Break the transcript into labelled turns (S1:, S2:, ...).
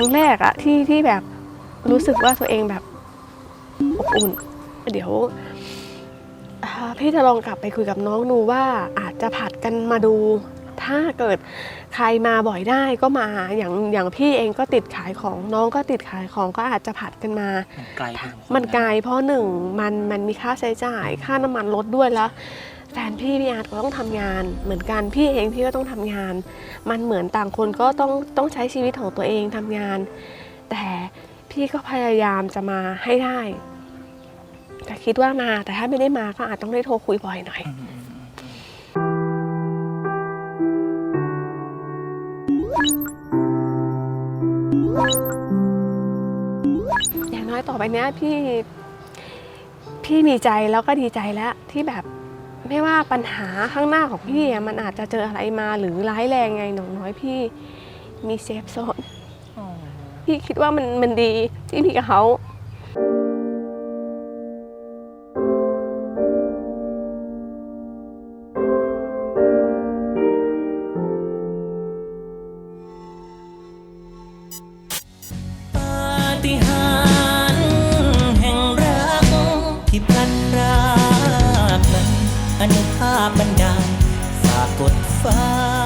S1: รั้งแรกอะที่ที่แบบรู้สึกว่าตัวเองแบบอบอุ่น เดี๋ยวอ่าพี่จะลองกลับไปคุยกับน้องดูว่าอาจจะผัดกันมาดู ถ้าเกิดใครมาบ่อยได้ก็มาอย่างอย่างพี่เองก็ติดขายของน้องก็ติดขายของก็อาจจะผัดกันมา
S2: มันไกลพอสควร
S1: มันไกลเพราะหนึ่งมันมันมีค่าใช้จ่าย ค่าน้ำมันลดด้วยแล้ว แฟนพี่พี่อาร์ตก็ต้องทำงาน เหมือนกันพี่เองพี่ก็ต้องทำงาน มันเหมือนต่างคนก็ต้องต้องใช้ชีวิตของตัวเองทำงาน แต่พี่ก็พยายามจะมาให้ได้ แต่คิดว่ามาแต่ถ้าไม่ได้มาก็อาจต้องได้โทรคุยบ่อยหน่อย
S2: อืมอืมอืม
S1: อย่างน้อยต่อไปเนี้ยพี่พี่มีใจแล้วก็ดีใจแล้วที่แบบ ไม่ว่าปัญหาข้างหน้าของพี่อะมันอาจจะเจออะไรมาหรือร้ายแรงไงหนองน้อยพี่มีเซฟโซน
S2: อ๋อ
S1: พี่คิดว่ามันมันดีที่พี่กับเขา
S2: ปาฏิหาริย์ อนุภาพบันดาลฝากกดฟ้า